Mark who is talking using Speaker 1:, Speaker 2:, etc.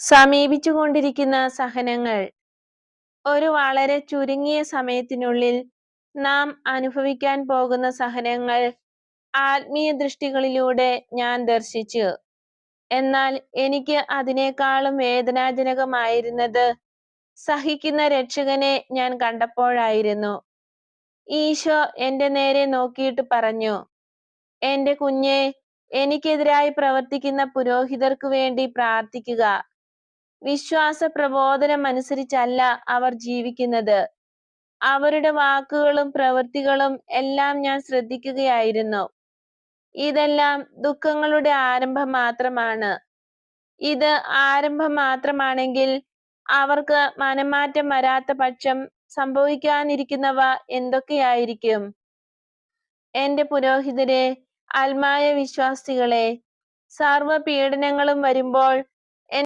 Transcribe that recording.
Speaker 1: സമീപിച്ചുകൊണ്ടിരിക്കുന്ന സഹനങ്ങൾ ഒരു വളരെ ചുരുങ്ങിയ സമയത്തിനുള്ളിൽ നാം അനുഭവിക്കാൻ പോകുന്ന സഹനങ്ങൾ ആത്മീയ ദൃഷ്ടികളിലൂടെ ഞാൻ ദർശിച്ചു. എന്നാൽ എനിക്ക് അതിനേക്കാളും വേദനാജനകമായിരുന്നത് സഹിക്കുന്ന രക്ഷകനെ ഞാൻ കണ്ടപ്പോഴായിരുന്നു. ഈശോ എന്റെ നേരെ നോക്കിയിട്ട് പറഞ്ഞു എന്റെ കുഞ്ഞെ എനിക്കെതിരായി പ്രവർത്തിക്കുന്ന പുരോഹിതർക്ക് വേണ്ടി പ്രാർത്ഥിക്കുക. വിശ്വാസ പ്രബോധനം അനുസരിച്ചല്ല അവർ ജീവിക്കുന്നത്. അവരുടെ വാക്കുകളും പ്രവൃത്തികളും എല്ലാം ഞാൻ ശ്രദ്ധിക്കുകയായിരുന്നു. ഇതെല്ലാം ദുഃഖങ്ങളുടെ ആരംഭം മാത്രമാണ്. ഇത് ആരംഭം മാത്രമാണെങ്കിൽ അവർക്ക് മനമാറ്റം വരാത്ത പക്ഷം സംഭവിക്കാനിരിക്കുന്നവ എന്തൊക്കെയായിരിക്കും? എന്റെ പുരോഹിതരെ ആത്മായ വിശ്വാസികളെ സർവ പീഡനങ്ങളും വരുമ്പോൾ